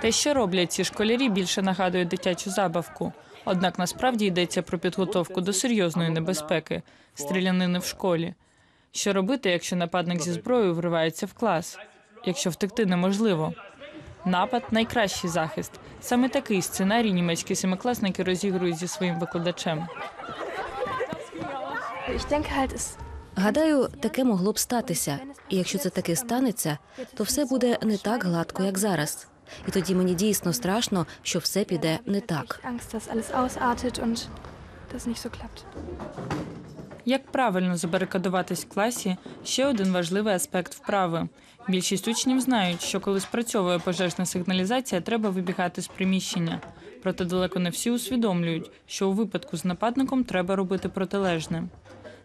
Те, що роблять ці школярі, більше нагадує дитячу забавку. Однак насправді йдеться про підготовку до серйозної небезпеки стрілянини в школі. Що робити, якщо нападник зі зброєю вривається в клас? Якщо втекти неможливо? Напад найкращий захист. Саме такий сценарій німецькі семикласники розігрують зі своїм викладачем. Гадаю, таке могло б статися. І якщо це таки станеться, то все буде не так гладко, як зараз. І тоді мені дійсно страшно, що все піде не так. Як правильно забарикадуватись в класі ще один важливий аспект вправи. Більшість учнів знають, що коли спрацьовує пожежна сигналізація, треба вибігати з приміщення. Проте далеко не всі усвідомлюють, що у випадку з нападником треба робити протилежне.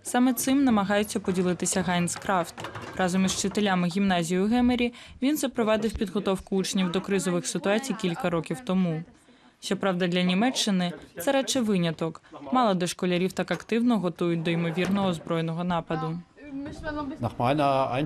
Саме цим намагається поділитися Гайнс Крафт. Разом із вчителями гімназії у Гемері він запровадив підготовку учнів до кризових ситуацій кілька років тому. Щоправда, для Німеччини це радше виняток. Мало де школярів так активно готують до ймовірного збройного нападу.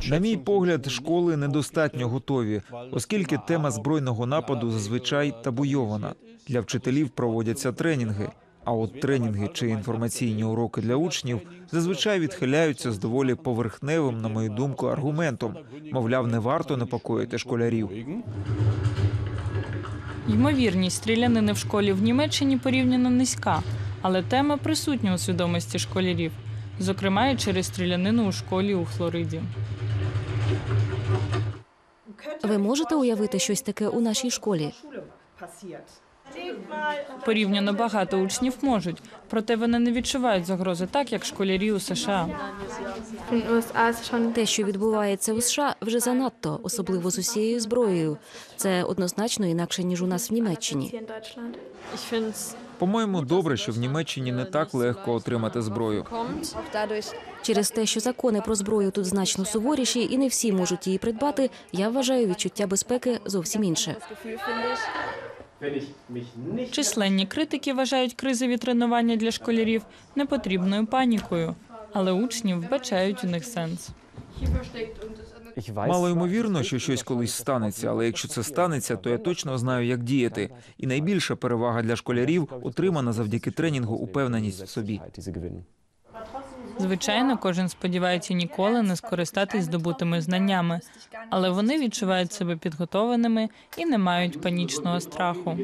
На мій погляд, школи недостатньо готові, оскільки тема збройного нападу зазвичай табуйована. Для вчителів проводяться тренінги. А от тренінги чи інформаційні уроки для учнів зазвичай відхиляються з доволі поверхневим, на мою думку, аргументом. Мовляв, не варто непокоїти школярів. Ймовірність стрілянини в школі в Німеччині порівняно низька, але тема присутня у свідомості школярів, зокрема і через стрілянину у школі у Флориді. Ви можете уявити щось таке у нашій школі? Порівняно багато учнів можуть, проте вони не відчувають загрози так, як школярі у США. Те, що відбувається у США, вже занадто, особливо з усією зброєю. Це однозначно інакше ніж у нас в Німеччині. По-моєму, добре, що в Німеччині не так легко отримати зброю. Через те, що закони про зброю тут значно суворіші, і не всі можуть її придбати. Я вважаю відчуття безпеки зовсім інше. Численні критики вважають кризові тренування для школярів непотрібною панікою, але учні вбачають у них сенс. Мало ймовірно, що щось колись станеться, але якщо це станеться, то я точно знаю, як діяти. І найбільша перевага для школярів отримана завдяки тренінгу упевненість в собі. Звичайно, кожен сподівається ніколи не скористатись здобутими знаннями, але вони відчувають себе підготованими і не мають панічного страху.